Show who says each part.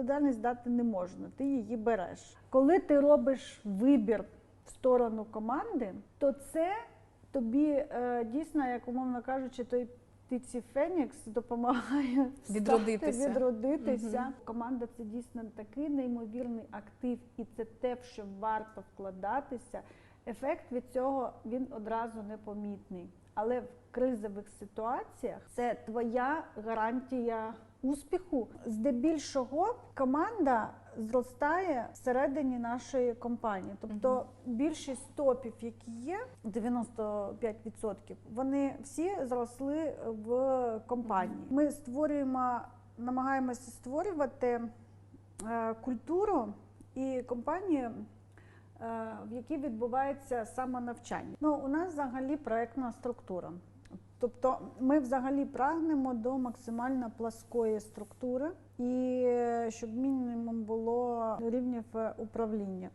Speaker 1: відповідальність дати не можна, ти її береш. Коли ти робиш вибір в сторону команди, то це тобі е, дійсно, як умовно кажучи, той птиці Фенікс допомагає
Speaker 2: Відродитися.
Speaker 1: відродитися. Команда це дійсно такий неймовірний актив, і це те, в що варто вкладатися. Ефект від цього він одразу непомітний. Але в кризових ситуаціях це твоя гарантія успіху. Здебільшого команда зростає всередині нашої компанії. Тобто більшість топів, які є, 95%, вони всі зросли в компанії. Ми створюємо, намагаємося створювати е, культуру і компанію. е, В якій відбувається самонавчання. Ну, у нас взагалі проектна структура. Тобто ми взагалі прагнемо до максимально пласкої структури і е, щоб мінімум було рівнів е, управління.